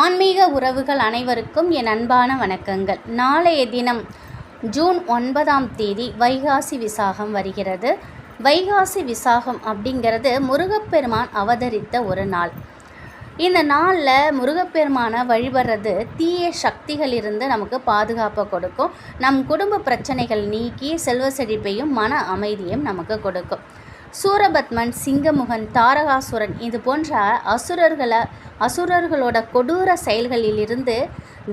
ஆன்மீக உறவுகள் அனைவருக்கும் என் அன்பான வணக்கங்கள். நாளைய தினம் ஜூன் ஒன்பதாம் தேதி வைகாசி விசாகம் வருகிறது. வைகாசி விசாகம் அப்படிங்கிறது முருகப்பெருமான் அவதரித்த ஒரு நாள். இந்த நாளில் முருகப்பெருமானை வழிபடுறது தீய சக்திகளிலிருந்து நமக்கு பாதுகாப்பை கொடுக்கும். நம் குடும்ப பிரச்சனைகள் நீக்கி செல்வ செழிப்பையும் மன அமைதியும் நமக்கு கொடுக்கும். சூரபத்மன் சிங்கமுகன் தாரகாசுரன் இது போன்ற அசுரர்களை அசுரர்களோட கொடூர செயல்களிலிருந்து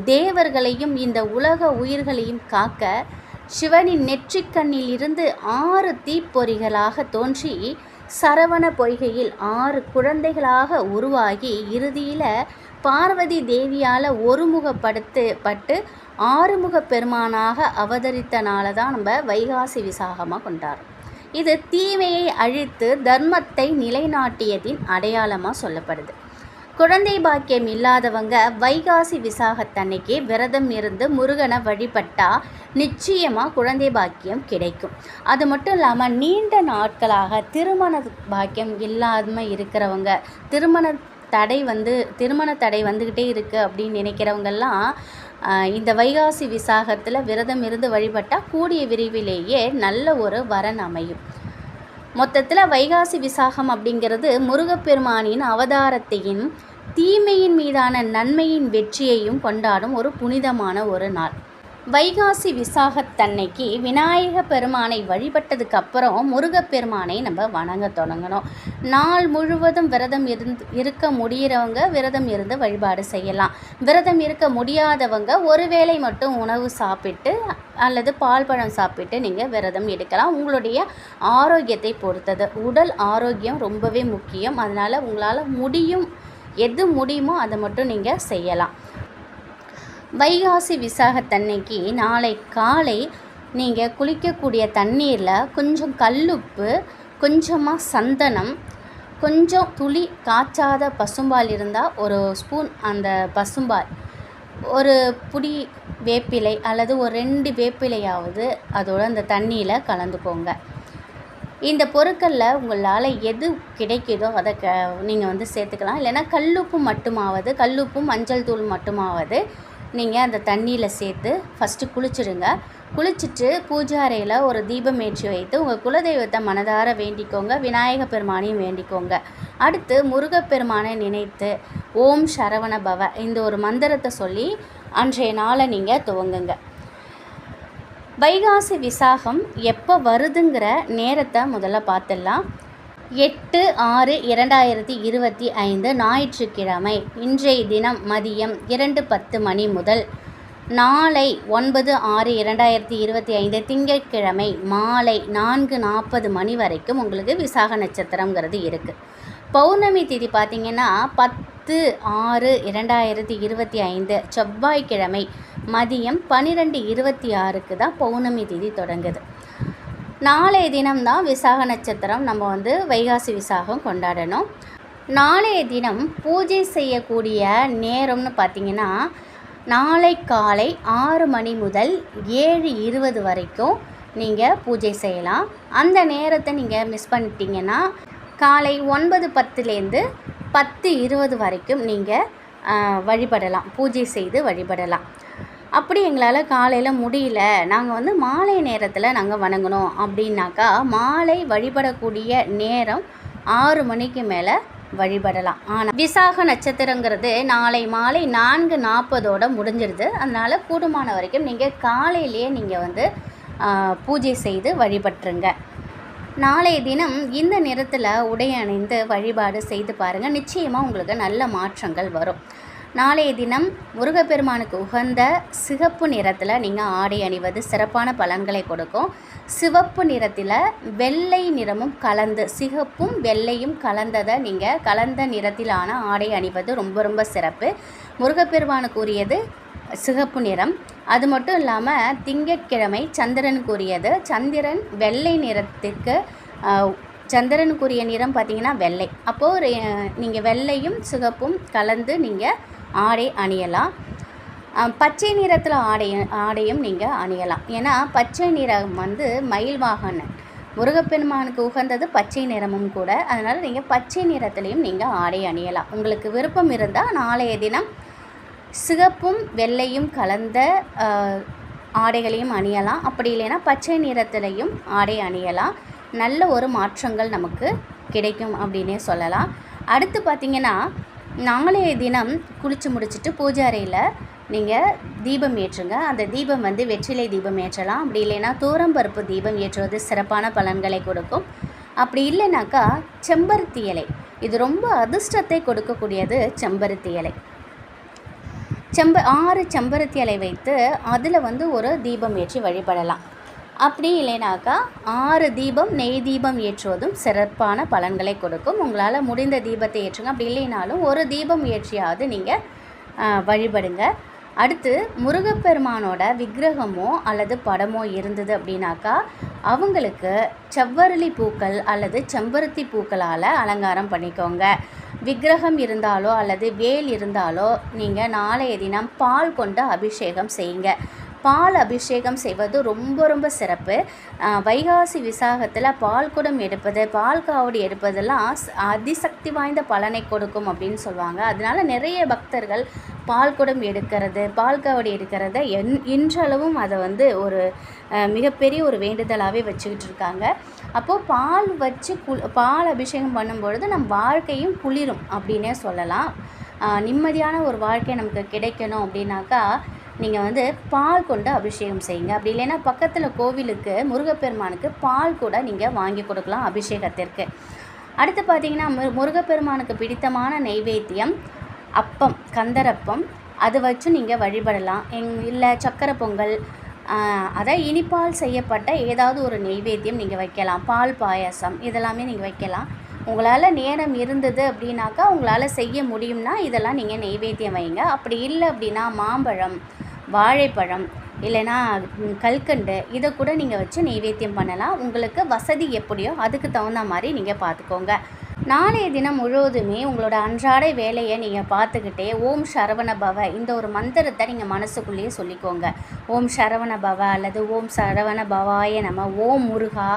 தேவர்களையும் இந்த உலக உயிர்களையும் காக்க சிவனின் நெற்றிக்கண்ணிலிருந்து ஆறு தீப்பொறிகளாக தோன்றி சரவண பொய்கையில் ஆறு குழந்தைகளாக உருவாகி இறுதியில் பார்வதி தேவியால் ஒருமுகப்படுத்து பட்டு ஆறுமுக பெருமானாக அவதரித்தனால தான் நம்ம வைகாசி விசாகமாக கொண்டாடுறோம். இது தீமையை அழித்து தர்மத்தை நிலைநாட்டியதின் அடையாளமாக சொல்லப்படுது. குழந்தை பாக்கியம் இல்லாதவங்க வைகாசி விசாகத்தன்னைக்கு விரதம் இருந்து முருகனை வழிபட்டால் நிச்சயமாக குழந்தை பாக்கியம் கிடைக்கும். அது மட்டும் இல்லாமல் நீண்ட நாட்களாக திருமண பாக்கியம் இல்லாமல் இருக்கிறவங்க திருமண தடை வந்து திருமண தடை வந்துக்கிட்டே இருக்குது அப்படின்னு நினைக்கிறவங்கெல்லாம் இந்த வைகாசி விசாகத்தில் விரதம் இருந்து வழிபட்டால் கூடிய விரைவிலேயே நல்ல ஒரு வரன் அமையும். மொத்தத்தில் வைகாசி விசாகம் அப்படிங்கிறது முருகப்பெருமானின் அவதாரத்தையும் தீமையின் மீதான நன்மையின் வெற்றியையும் கொண்டாடும் ஒரு புனிதமான ஒரு நாள். வைகாசி விசாகத்தன்னைக்கு விநாயக பெருமானை வழிபட்டதுக்கு அப்புறம் முருகப்பெருமானை நம்ம வணங்க தொடங்கணும். நாள் முழுவதும் விரதம் இருந்து இருக்க முடிகிறவங்க விரதம் இருந்து வழிபாடு செய்யலாம். விரதம் இருக்க முடியாதவங்க ஒருவேளை மட்டும் உணவு சாப்பிட்டு அல்லது பால் பழம் சாப்பிட்டு நீங்கள் விரதம் எடுக்கலாம். உங்களுடைய ஆரோக்கியத்தை பொறுத்தது. உடல் ஆரோக்கியம் ரொம்பவே முக்கியம். அதனால் உங்களால் முடியும் எது முடியுமோ அதை மட்டும் நீங்கள் செய்யலாம். வைகாசி விசாகத்தன்னைக்கு நாளை காலை நீங்கள் குளிக்கக்கூடிய தண்ணீரில் கொஞ்சம் கல்லுப்பு கொஞ்சமாக சந்தனம் கொஞ்சம் துளி காய்ச்சாத பசும்பால் இருந்தால் ஒரு ஸ்பூன் அந்த பசும்பால் ஒரு புடி வேப்பிலை அல்லது ஒரு ரெண்டு வேப்பிலையாவது அதோட அந்த தண்ணியில் கலந்துக்கோங்க. இந்த பொருட்களில் உங்களால் எது கிடைக்குதோ அதை க நீங்கள் வந்து சேர்த்துக்கலாம். இல்லைன்னா கல்லுப்பு மட்டுமாவது கல்லுப்பும் மஞ்சள் தூள் மட்டுமாவது நீங்கள் அந்த தண்ணியில் சேர்த்து ஃபஸ்ட்டு குளிச்சுடுங்க. குளிச்சுட்டு பூஜை அறையில் ஒரு தீபம் ஏற்றி வைத்து உங்கள் குலதெய்வத்தை மனதார வேண்டிக்கோங்க. விநாயக பெருமானையும் வேண்டிக்கோங்க. அடுத்து முருகப்பெருமானை நினைத்து ஓம் சரவண பவ இந்த ஒரு மந்திரத்தை சொல்லி அன்றைய நாளை நீங்கள் துவங்குங்க. வைகாசி விசாகம் எப்போ வருதுங்கிற நேரத்தை முதல்ல பார்த்துடலாம். எட்டு ஆறு இரண்டாயிரத்தி இருபத்தி ஐந்து ஞாயிற்றுக்கிழமை இன்றைய தினம் மதியம் இரண்டு பத்து மணி முதல் நாளை ஒன்பது ஆறு இரண்டாயிரத்தி இருபத்தி ஐந்து திங்கட்கிழமை மாலை நான்கு நாற்பது மணி வரைக்கும் உங்களுக்கு விசாக நட்சத்திரங்கிறது இருக்குது பௌர்ணமி திதி பார்த்திங்கன்னா பத்து ஆறு இரண்டாயிரத்தி இருபத்தி ஐந்து செவ்வாய்க்கிழமை மதியம் பன்னிரெண்டு இருபத்தி ஆறுக்கு தான் பௌர்ணமி திதி தொடங்குது. நாளைய தினம்தான் விசாக நட்சத்திரம் நம்ம வந்து வைகாசி விசாகம் கொண்டாடணும். நாளைய தினம் பூஜை செய்யக்கூடிய நேரம்னு பார்த்திங்கன்னா நாளை காலை ஆறு மணி முதல் ஏழு இருபது வரைக்கும் நீங்கள் பூஜை செய்யலாம். அந்த நேரத்தை நீங்கள் மிஸ் பண்ணிட்டீங்கன்னா காலை ஒன்பது பத்துலேருந்து பத்து இருபது வரைக்கும் நீங்கள் வழிபடலாம். பூஜை செய்து வழிபடலாம். அப்படி எங்களால் காலையில் முடியல. நாங்கள் வந்து மாலை நேரத்தில் நாங்கள் வணங்கணும் அப்படின்னாக்கா மாலை வழிபடக்கூடிய நேரம் ஆறு மணிக்கு மேலே வழிபடலாம். ஆனால் விசாக நட்சத்திரங்கிறது நாளை மாலை நான்கு நாற்பதோட முடிஞ்சிடுது அதனால் கூடுமான வரைக்கும் நீங்கள் காலையிலேயே நீங்கள் வந்து பூஜை செய்து வழிபட்டுருங்க. நாளைய தினம் இந்த நிறத்தில் உடை அணிந்து வழிபாடு செய்து பாருங்கள் நிச்சயமாக உங்களுக்கு நல்ல மாற்றங்கள் வரும். நாளைய தினம் முருகப்பெருமானுக்கு உகந்த சிகப்பு நிறத்தில் நீங்கள் ஆடை அணிவது சிறப்பான பலன்களை கொடுக்கும். சிவப்பு நிறத்தில் வெள்ளை நிறமும் கலந்து சிகப்பும் வெள்ளையும் கலந்ததை நீங்கள் கலந்த நிறத்திலான ஆடை அணிவது ரொம்ப ரொம்ப சிறப்பு. முருகப்பெருமானுக்கு உரியது சிகப்பு நிறம். அது மட்டும் இல்லாமல் திங்கட்கிழமை சந்திரனுக்குரியது சந்திரன் வெள்ளை நிறத்துக்கு சந்திரனுக்குரிய நிறம் பார்த்திங்கன்னா வெள்ளை. அப்போது நீங்கள் வெள்ளையும் சிகப்பும் கலந்து நீங்கள் ஆடை அணியலாம். பச்சை நிறத்தில் ஆடை ஆடையும் நீங்கள் அணியலாம். ஏன்னா பச்சை நிறம் வந்து மயில் வாகனன். முருகப்பெருமானுக்கு உகந்தது பச்சை நிறமும் கூட. அதனால் நீங்கள் பச்சை நிறத்துலேயும் நீங்கள் ஆடை அணியலாம். உங்களுக்கு விருப்பம் இருந்தால் நாளைய தினம் சிகப்பும் வெள்ளையும் கலந்த ஆடைகளையும் அணியலாம். அப்படி இல்லைன்னா பச்சை நிறத்திலையும் ஆடை அணியலாம். நல்ல ஒரு மாற்றங்கள் நமக்கு கிடைக்கும் அப்படின்னே சொல்லலாம். அடுத்து பார்த்திங்கன்னா நாளைய தினம் குளித்து முடிச்சுட்டு பூஜை அறையில் நீங்கள் தீபம் ஏற்றுங்க. அந்த தீபம் வந்து வெற்றிலை தீபம் ஏற்றலாம். அப்படி இல்லைன்னா தூரம்பருப்பு தீபம் ஏற்றுவது சிறப்பான பலன்களை கொடுக்கும். அப்படி இல்லைனாக்கா செம்பருத்தி இலை. இது ரொம்ப அதிர்ஷ்டத்தை கொடுக்கக்கூடியது செம்பருத்தி இலை. செம்ப ஆறு செம்பருத்தி இலை வைத்து அதில் வந்து ஒரு தீபம் ஏற்றி வழிபடலாம். அப்படி இல்லைனாக்கா ஆறு தீபம் நெய் தீபம் ஏற்றுவதும் சிறப்பான பலன்களை கொடுக்கும். உங்களால் முடிந்த தீபத்தை ஏற்றுங்க. அப்படி இல்லைனாலும் ஒரு தீபம் ஏற்றியாவது நீங்கள் வழிபடுங்க. அடுத்து முருகப்பெருமானோட விக்கிரகமோ அல்லது படமோ இருந்தது அப்படின்னாக்கா அவங்களுக்கு செவ்வரளி பூக்கள் அல்லது செம்பருத்தி பூக்களால் அலங்காரம் பண்ணிக்கோங்க. விக்கிரகம் இருந்தாலோ அல்லது வேல் இருந்தாலோ நீங்கள் நாளைய தினம் பால் கொண்டு அபிஷேகம் செய்யுங்க. பால் அபிஷேகம் செய்வது ரொம்ப ரொம்ப சிறப்பு. வைகாசி விசாகத்தில் பால் குடம் எடுப்பது பால் காவடி எடுப்பதெல்லாம் அதிசக்தி வாய்ந்த பலனை கொடுக்கும் அப்படின்னு சொல்லுவாங்க. அதனால நிறைய பக்தர்கள் பால் குடம் எடுக்கிறது பால் காவடி எடுக்கிறத என் இன்றளவும் அதை வந்து ஒரு மிகப்பெரிய ஒரு வேண்டுதலாகவே வச்சுக்கிட்டு இருக்காங்க. அப்போது பால் வச்சு குள் பால் அபிஷேகம் பண்ணும்பொழுது நம் வாழ்க்கையும் குளிரும் அப்படின்னே சொல்லலாம். நிம்மதியான ஒரு வாழ்க்கை நமக்கு கிடைக்கணும் அப்படின்னாக்கா நீங்கள் வந்து பால் கொண்டு அபிஷேகம் செய்யுங்க. அப்படி இல்லைன்னா பக்கத்தில் கோவிலுக்கு முருகப்பெருமானுக்கு பால் கூட நீங்கள் வாங்கி கொடுக்கலாம் அபிஷேகத்திற்கு. அடுத்து பார்த்தீங்கன்னா மு முருகப்பெருமானுக்கு பிடித்தமான நெய்வேத்தியம் அப்பம் கந்தரப்பம். அது வச்சு நீங்கள் வழிபடலாம். எங் இல்லை சக்கரை பொங்கல் அதான் இனிப்பால் செய்யப்பட்ட ஏதாவது ஒரு நெய்வேத்தியம் நீங்கள் வைக்கலாம். பால் பாயாசம் இதெல்லாமே நீங்கள் வைக்கலாம். உங்களால் நேரம் இருந்தது அப்படின்னாக்கா உங்களால் செய்ய முடியும்னா இதெல்லாம் நீங்கள் நெய்வேத்தியம் வைங்க. அப்படி இல்லை அப்படின்னா மாம்பழம் வாழைப்பழம் இல்லைன்னா கல்கண்டு இதை கூட நீங்கள் வச்சு நெய்வேத்தியம் பண்ணலாம். உங்களுக்கு வசதி எப்படியோ அதுக்கு தகுந்த மாதிரி நீங்கள் பார்த்துக்கோங்க. நாளைய தினம் முழுவதுமே உங்களோட அன்றாட வேலையை நீங்கள் பார்த்துக்கிட்டே ஓம் சரவண பவ இந்த ஒரு மந்திரத்தை நீங்கள் மனசுக்குள்ளேயே சொல்லிக்கோங்க. ஓம் சரவண பவ அல்லது ஓம் சரவண பவாய நம்ம ஓம் முருகா.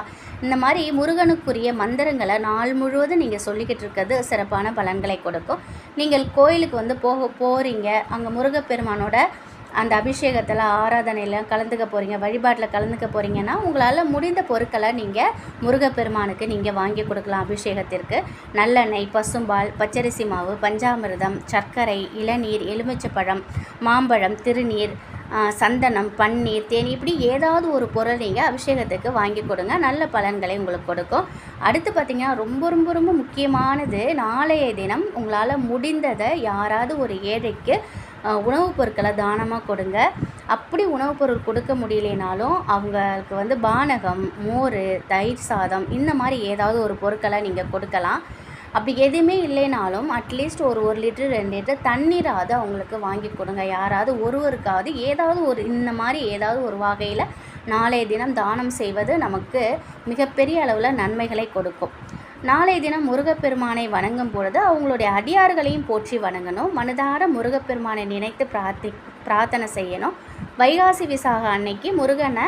இந்த மாதிரி முருகனுக்குரிய மந்திரங்களை நாள் முழுவதும் நீங்கள் சொல்லிக்கிட்டு இருக்கிறது சிறப்பான பலன்களை கொடுக்கும். நீங்கள் கோயிலுக்கு வந்து போக போகிறீங்க அங்கே முருகப்பெருமானோட அந்த அபிஷேகத்தில் ஆராதனையில் கலந்துக்க போகிறீங்க வழிபாட்டில் கலந்துக்க போகிறீங்கன்னா உங்களால் முடிந்த பொருட்களை நீங்கள் முருகப்பெருமானுக்கு நீங்கள் வாங்கி கொடுக்கலாம் அபிஷேகத்திற்கு. நல்லெண்ணெய் பசும்பால் பச்சரிசி மாவு பஞ்சாமிர்தம் சர்க்கரை இளநீர் எலுமிச்சப்பழம் மாம்பழம் திருநீர் சந்தனம் பன்னீர் தேன் இப்படி ஏதாவது ஒரு பொருள் நீங்கள் அபிஷேகத்துக்கு வாங்கி கொடுங்க. நல்ல பலன்களை உங்களுக்கு கொடுக்கும். அடுத்து பார்த்திங்கன்னா ரொம்ப ரொம்ப ரொம்ப முக்கியமானது நாளைய தினம் உங்களால் முடிந்ததை யாராவது ஒரு ஏழைக்கு உணவுப் பொருட்களை தானமாக கொடுங்க. அப்படி உணவுப் பொருள் கொடுக்க முடியலைனாலும் அவங்களுக்கு வந்து பானகம் மோர் தயிர் சாதம் இந்த மாதிரி ஏதாவது ஒரு பொருட்களை நீங்கள் கொடுக்கலாம். அப்படி எதுவுமே இல்லைனாலும் அட்லீஸ்ட் ஒரு ஒரு லிட்டர் ரெண்டு லிட்டர் தண்ணீராவது அவங்களுக்கு வாங்கி கொடுங்க. யாராவது ஒருவருக்காவது ஏதாவது ஒரு இந்த மாதிரி ஏதாவது ஒரு வகையில் நாளைய தினம் தானம் செய்வது நமக்கு மிகப்பெரிய அளவில் நன்மைகளை கொடுக்கும். நாளைய தினம் முருகப்பெருமானை வணங்கும் பொழுது அவங்களுடைய அடியார்களையும் போற்றி வணங்கணும். மனதார முருகப்பெருமானை நினைத்து பிரார்த்தி பிரார்த்தனை செய்யணும். வைகாசி விசாக அன்னைக்கு முருகனை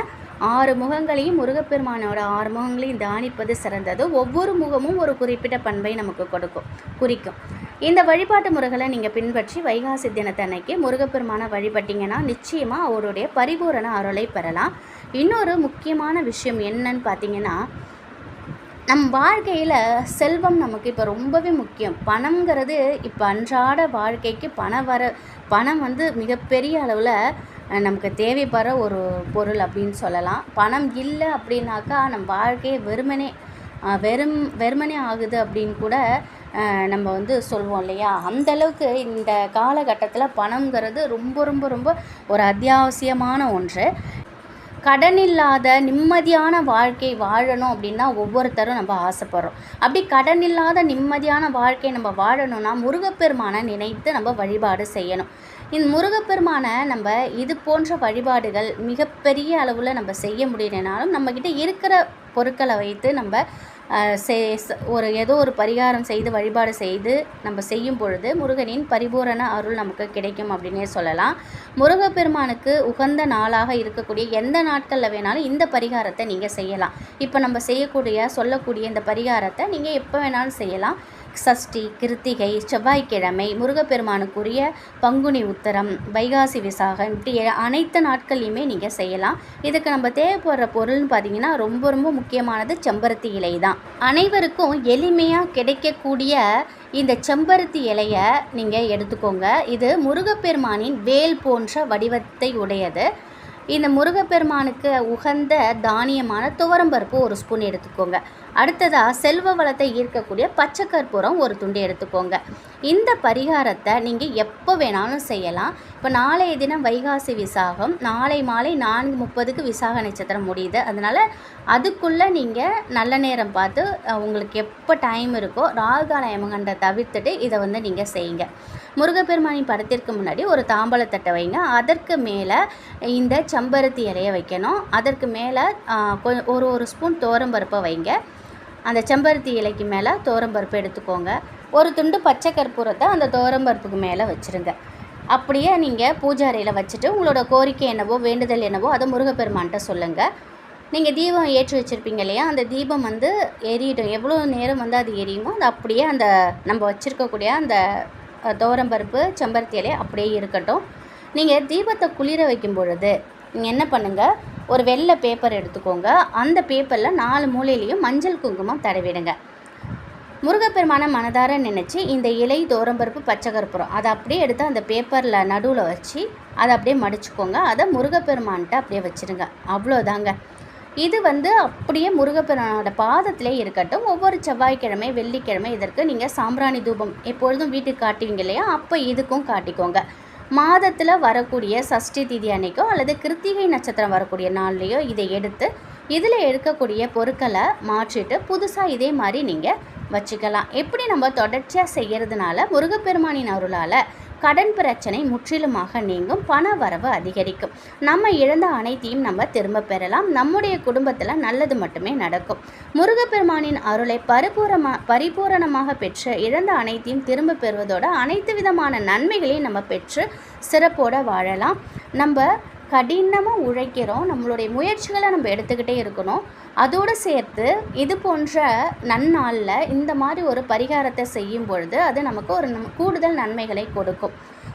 ஆறு முகங்களையும் முருகப்பெருமானோட ஆறு முகங்களையும் தானிப்பது சிறந்தது. ஒவ்வொரு முகமும் ஒரு குறிப்பிட்ட பண்பை நமக்கு கொடுக்கும் குறிக்கும். இந்த வழிபாட்டு முறைகளை நீங்கள் பின்பற்றி வைகாசி தினத்தன்னைக்கு முருகப்பெருமானை வழிபட்டீங்கன்னா நிச்சயமாக அவருடைய பரிபூரண அருளை பெறலாம். இன்னொரு முக்கியமான விஷயம் என்னன்னு பார்த்தீங்கன்னா நம் வாழ்க்கையில் செல்வம் நமக்கு இப்போ ரொம்பவே முக்கியம். பணங்கிறது இப்போ அன்றாட வாழ்க்கைக்கு பணம் வர பணம் வந்து மிகப்பெரிய அளவில் நமக்கு தேவைப்படுற ஒரு பொருள் அப்படின்னு சொல்லலாம். பணம் இல்லை அப்படின்னாக்கா நம்ம வாழ்க்கையே வெறுமனே வெறும் வெறுமனே ஆகுது அப்படின்னு கூட நம்ம வந்து சொல்வோம் இல்லையா? அந்த அளவுக்கு இந்த காலகட்டத்தில் பணங்கிறது ரொம்ப ரொம்ப ரொம்ப ஒரு அத்தியாவசியமான ஒன்று. கடன் இல்லாத நிம்மதியான வாழ்க்கை வாழணும் அப்படின்னா ஒவ்வொருத்தரும் நம்ம ஆசைப்படுறோம். அப்படி கடன் இல்லாத நிம்மதியான வாழ்க்கை நம்ம வாழணும்னா முருகப்பெருமானை நினைத்து நம்ம வழிபாடு செய்யணும். இந்த முருகப்பெருமானை நம்ம இது போன்ற வழிபாடுகள் மிகப்பெரிய அளவில் நம்ம செய்ய முடியலனாலும் நம்மக்கிட்ட இருக்கிற பொருட்களை வைத்து நம்ம அஹ், ஒரு ஏதோ ஒரு பரிகாரம் செய்து வழிபாடு செய்து நம்ம செய்யும் பொழுது முருகனின் பரிபூரண அருள் நமக்கு கிடைக்கும் அப்படின்னே சொல்லலாம். முருகப்பெருமானுக்கு உகந்த நாளாக இருக்கக்கூடிய எந்த நாட்களில் வேணாலும் இந்த பரிகாரத்தை நீங்கள் செய்யலாம். இப்போ நம்ம செய்யக்கூடிய சொல்லக்கூடிய இந்த பரிகாரத்தை நீங்கள் எப்போ வேணாலும் செய்யலாம். சஷ்டி கிருத்திகை செவ்வாய்க்கிழமை முருகப்பெருமானுக்குரிய பங்குனி உத்தரம் வைகாசி விசாகம் இப்படி அனைத்து நாட்கள்லையுமே நீங்கள் செய்யலாம். இதுக்கு நம்ம தேவைப்படுற பொருள்னு பார்த்தீங்கன்னா ரொம்ப ரொம்ப முக்கியமானது செம்பருத்தி இலை தான். அனைவருக்கும் எளிமையாக கிடைக்கக்கூடிய இந்த செம்பருத்தி இலையை நீங்கள் எடுத்துக்கோங்க. இது முருகப்பெருமானின் வேல் போன்ற வடிவத்தை உடையது. இந்த முருகப்பெருமானுக்கு உகந்த தானியமான துவரம்பருப்பு ஒரு ஸ்பூன் எடுத்துக்கோங்க. அடுத்ததாக செல்வ வளத்தை ஈர்க்கக்கூடிய பச்சை கற்பூரம் ஒரு துண்டு எடுத்துக்கோங்க. இந்த பரிகாரத்தை நீங்கள் எப்போ வேணாலும் செய்யலாம். இப்போ நாளைய தினம் வைகாசி விசாகம் நாளை மாலை நான்கு முப்பதுக்கு விசாக நட்சத்திரம் முடியுது. அதனால் அதுக்குள்ளே நீங்கள் நல்ல நேரம் பார்த்து உங்களுக்கு எப்போ டைம் இருக்கோ ராகுகால யமகண்டை தவிர்த்துட்டு இதை வந்து நீங்கள் செய்யுங்க. முருகப்பெருமானின் படத்திற்கு முன்னாடி ஒரு தாம்பழத்தட்டை வைங்க. அதற்கு மேலே இந்த செம்பருத்தி இலையை வைக்கணும். அதற்கு மேலே ஒரு ஒரு ஸ்பூன் தோரம்பருப்பை வைங்க. அந்த செம்பருத்தி இலைக்கு மேலே தோரம்பருப்பு எடுத்துக்கோங்க. ஒரு துண்டு பச்சை கற்பூரத்தை அந்த தோரம்பருப்புக்கு மேலே வச்சுருங்க. அப்படியே நீங்கள் பூஜை அறையில் வச்சுட்டு உங்களோட கோரிக்கை என்னவோ வேண்டுதல் என்னவோ அதை முருகப்பெருமான்கிட்ட சொல்லுங்கள் நீங்கள் தீபம் ஏற்றி வச்சுருப்பீங்க இல்லையா? அந்த தீபம் வந்து எரியிடும் எவ்வளோ நேரம் வந்து அது எரியுமோ அது அப்படியே அந்த நம்ம வச்சுருக்கக்கூடிய அந்த அஹ், துவரம்பருப்பு செம்பருத்தி இலையை அப்படியே இருக்கட்டும். நீங்கள் தீபத்தை குளிர வைக்கும் பொழுது நீங்கள் என்ன பண்ணுங்கள் ஒரு வெள்ளை பேப்பர் எடுத்துக்கோங்க. அந்த பேப்பரில் நாலு மூலையிலையும் மஞ்சள் குங்குமம் தடவிடுங்க. முருகப்பெருமான மனதார நினச்சி இந்த இலை தோரம்பருப்பு பச்சை கற்பூரம் அதை அப்படியே எடுத்து அந்த பேப்பரில் நடுவில் வச்சு அதை அப்படியே மடிச்சுக்கோங்க. அதை முருகப்பெருமான்கிட்ட அப்படியே வச்சுருங்க. அவ்வளோதாங்க இது வந்து அப்படியே முருகப்பெருமானோட பாதத்திலே இருக்கட்டும். ஒவ்வொரு செவ்வாய்க்கிழமை வெள்ளிக்கிழமை இதற்கு நீங்கள் சாம்பிராணி தூபம் எப்பொழுதும் வீட்டுக்கு காட்டுவீங்க இல்லையா? அப்போ இதுக்கும் காட்டிக்கோங்க. மாதத்தில் வரக்கூடிய சஷ்டி திதி அன்னைக்கோ அல்லது கிருத்திகை நட்சத்திரம் வரக்கூடிய நாள்லேயோ இதை எடுத்து இதில் எடுக்கக்கூடிய பொருட்களை மாற்றிட்டு புதுசாக இதே மாதிரி நீங்கள் வச்சுக்கலாம். எப்படி நம்ம தொடர்ச்சியாக செய்கிறதுனால முருகப்பெருமானின் அருளால் கடன் பிரச்சனை முற்றிலுமாக நீங்கும் பண வரவு அதிகரிக்கும். நம்ம இழந்த அனைத்தையும் நம்ம திரும்ப பெறலாம். நம்முடைய குடும்பத்தில் நல்லது மட்டுமே நடக்கும். முருகப்பெருமானின் அருளை பரிபூரமாக பரிபூரணமாக பெற்று இழந்த அனைத்தையும் திரும்ப பெறுவதோடு அனைத்து விதமான நன்மைகளையும் நம்ம பெற்று சிறப்போடு வாழலாம். நம்ம கடினமாக உழைக்கிறோம். நம்மளுடைய முயற்சிகளை நம்ம எடுத்துக்கிட்டே இருக்கணும். அதோடு சேர்த்து இது போன்ற நன்னாளில் இந்த மாதிரி ஒரு பரிகாரத்தை செய்யும் பொழுது அது நமக்கு ஒரு நம்- கூடுதல் நன்மைகளை கொடுக்கும்.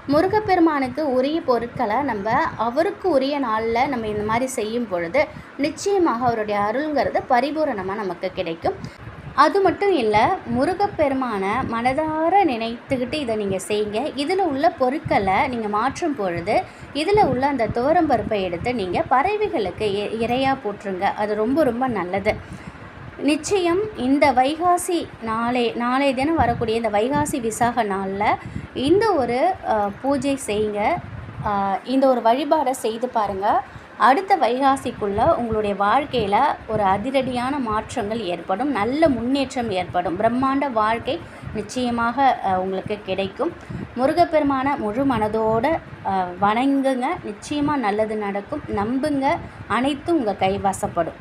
முருகப்பெருமானுக்கு உரிய பொருட்களை நம்ம அவருக்கு உரிய நாளில் நம்ம இந்த மாதிரி செய்யும் பொழுது நிச்சயமாக அவருடைய அருள்ங்கிறது பரிபூரணமாக நமக்கு கிடைக்கும். அது மட்டும் இல்லை முருகப்பெருமானை மனதார நினைத்துக்கிட்டு இதை நீங்கள் செய்யுங்க இதில் உள்ள பொருட்களை நீங்கள் மாற்றும் பொழுது இதில் உள்ள அந்த துவரம்பருப்பை எடுத்து நீங்கள் பறவைகளுக்கு இறையாக போட்டுருங்க அது ரொம்ப ரொம்ப நல்லது. நிச்சயம் இந்த வைகாசி நாளை நாளைய தினம் வரக்கூடிய இந்த வைகாசி விசாக நாளில் இந்த ஒரு பூஜை செய்யுங்க இந்த ஒரு வழிபாடை செய்து பாருங்கள் அடுத்த வைகாசிக்குள்ளே உங்களுடைய வாழ்க்கையில் ஒரு அதிரடியான மாற்றங்கள் ஏற்படும். நல்ல முன்னேற்றம் ஏற்படும். பிரம்மாண்ட வாழ்க்கை நிச்சயமாக உங்களுக்கு கிடைக்கும். முருகப்பெருமான முழு மனதோட வணங்குங்க. நிச்சயமாக நல்லது நடக்கும். நம்புங்க. அனைத்தும் உங்கள் கைவசப்படும்.